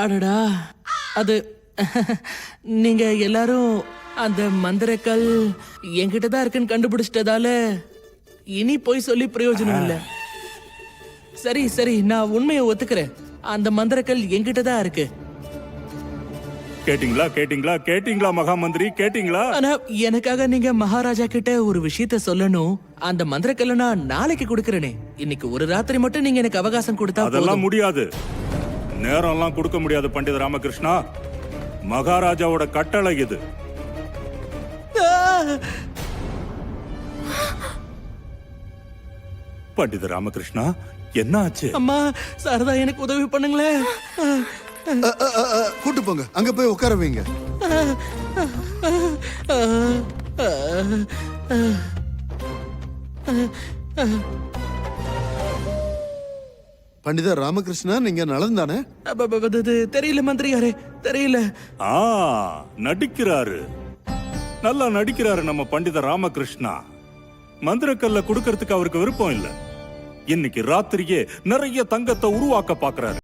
அடடா. அது நீங்க எல்லாரும் அந்த மந்திரக்கல் என்கிட்ட தான் இருக்குன்னு கண்டுபிடிச்சிட்டதால இனி போய் சொல்லி பிரயோஜனம் இல்லை. சரி சரி நான் உண்மையை ஒத்துக்கிறேன். அந்த மந்திரக்கல் என்கிட்ட தான் இருக்கு. கேட்டிங்களா கேட்டிங்களா கேட்டிங்களா மகாமந்திரி கேட்டிங்களா? ஆனா எனக்காக நீங்க மகாராஜா கிட்ட ஒரு விஷயத்த சொல்லணும். அந்த மந்திரக்கல்ல நான் நாளைக்கு கொடுக்கறேனே. இன்னைக்கு ஒரு ராத்திரி மட்டும் நீங்க எனக்கு அவகாசம் கொடுத்தா அதெல்லாம். முடியாது. நேரம்லாம் கொடுக்க முடியாது பண்டித ராமகிருஷ்ணா. மகாராஜாவோட கட்டளை இது! பண்டித ராமகிருஷ்ணா என்ன ஆச்சு அம்மா சாரதா எனக்கு உதவி பண்ணுங்களேன். கூட்டு போங்க. அங்க போய் உட்கார வைங்க. ஆ, ஆ, ஆ. பண்டித ராமகிருஷ்ணா நீங்க நலம் தானே தெரியல மந்திரியாரே தெரியல. ஆ நடிக்கிறாரு. நல்லா நடிக்கிறாரு நம்ம பண்டித ராமகிருஷ்ணா. மந்திரக்கல்ல கொடுக்கறதுக்கு அவருக்கு விருப்பம் இல்ல. இன்னைக்கு ராத்திரியே நிறைய தங்கத்தை உருவாக்க பாக்குறாரு.